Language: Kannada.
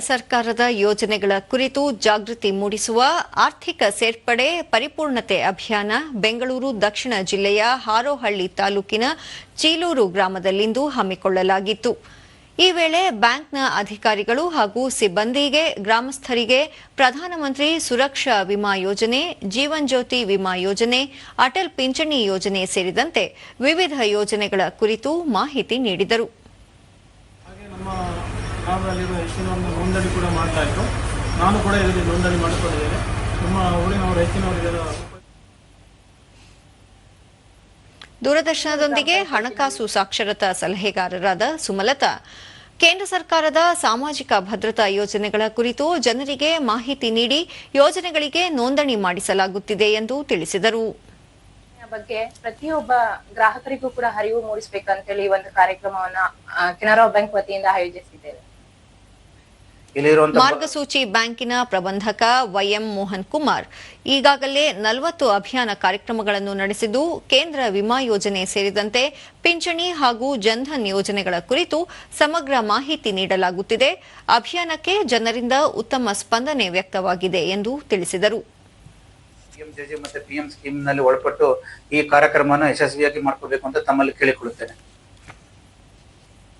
ಸರ್ಕಾರದ ಯೋಜನೆಗಳ ಕುರಿತು ಜಾಗೃತಿ ಮೂಡಿಸುವ ಆರ್ಥಿಕ ಸೇರ್ಪಡೆ ಪರಿಪೂರ್ಣತೆ ಅಭಿಯಾನ ಬೆಂಗಳೂರು, ದಕ್ಷಿಣ ಜಿಲ್ಲೆಯ ಹಾರೋಹಳ್ಳಿ ತಾಲೂಕಿನ ಚೀಲೂರು ಗ್ರಾಮದಲ್ಲಿಂದು ಹಮ್ಮಿಕೊಳ್ಳಲಾಗಿತ್ತು. ಈ ವೇಳೆ ಬ್ಯಾಂಕ್ನ ಅಧಿಕಾರಿಗಳು ಹಾಗೂ ಸಿಬ್ಬಂದಿಗೆ, ಗ್ರಾಮಸ್ಥರಿಗೆ ಪ್ರಧಾನಮಂತ್ರಿ ಸುರಕ್ಷಾ ವಿಮಾ ಯೋಜನೆ, ಜೀವನ್ ಜ್ಯೋತಿ ವಿಮಾ ಯೋಜನೆ, ಅಟಲ್ ಪಿಂಚಣಿ ಯೋಜನೆ ಸೇರಿದಂತೆ ವಿವಿಧ ಯೋಜನೆಗಳ ಕುರಿತು ಮಾಹಿತಿ ನೀಡಿದರು. ಗ್ರಾಮದಲ್ಲಿರುವ ಹೆಚ್ಚಿನವರನ್ನು ನೋಂದಣಿ ಕೂಡ ಮಾಡ್ತಾ ಇತ್ತು ನಾನು ಕೂಡ ಇದರಲ್ಲಿ ನೋಂದಣಿ ಮಾಡಿಕೊಂಡಿದ್ದೇನೆ. ನಮ್ಮ ಊರಿನವರು ಹೆಚ್ಚಿನವರಿಗೆಲ್ಲ ದೂರದರ್ಶನದೊಂದಿಗೆ ಹಣಕಾಸು ಸಾಕ್ಷರತಾ ಸಲಹೆಗಾರರಾದ ಸುಮಲತಾ. ಕೇಂದ್ರ ಸರ್ಕಾರದ ಸಾಮಾಜಿಕ ಭದ್ರತಾ ಯೋಜನೆಗಳ ಕುರಿತು ಜನರಿಗೆ ಮಾಹಿತಿ ನೀಡಿ ಯೋಜನೆಗಳಿಗೆ ನೋಂದಣಿ ಮಾಡಿಸಲಾಗುತ್ತಿದೆ ಎಂದು ತಿಳಿಸಿದರು. ಬಗ್ಗೆ ಪ್ರತಿಯೊಬ್ಬ ಗ್ರಾಹಕರಿಗೂ ಕೂಡ ಅರಿವು ಮೂಡಿಸಬೇಕಂತೇಳಿ ಈ ಒಂದು ಕಾರ್ಯಕ್ರಮವನ್ನ ಕೆನರಾ ಬ್ಯಾಂಕ್ ವತಿಯಿಂದ ಇಲ್ಲಿರುವಂತ ಮಾರ್ಗಸೂಚಿ ಬ್ಯಾಂಕಿನ ಪ್ರಬಂಧಕ ವೈಎಂ ಮೋಹನ್ ಕುಮಾರ್ ಈಗಾಗಲೇ ನಲವತ್ತು ಅಭಿಯಾನ ಕಾರ್ಯಕ್ರಮಗಳನ್ನು ನಡೆಸಿದ್ದು ಕೇಂದ್ರ ವಿಮಾ ಯೋಜನೆ ಸೇರಿದಂತೆ ಪಿಂಚಣಿ ಹಾಗೂ ಜನ್ಧನ್ ಯೋಜನೆಗಳ ಕುರಿತು ಸಮಗ್ರ ಮಾಹಿತಿ ನೀಡಲಾಗುತ್ತಿದೆ. ಅಭಿಯಾನಕ್ಕೆ ಜನರಿಂದ ಉತ್ತಮ ಸ್ಪಂದನೆ ವ್ಯಕ್ತವಾಗಿದೆ ಎಂದು ತಿಳಿಸಿದರು. ಒಳಪಟ್ಟು ಈ ಕಾರ್ಯಕ್ರಮವನ್ನು ಯಶಸ್ವಿಯಾಗಿ ಅಂತ ತಮ್ಮಲ್ಲಿ ಕೇಳಿಕೊಳ್ಳುತ್ತೇನೆ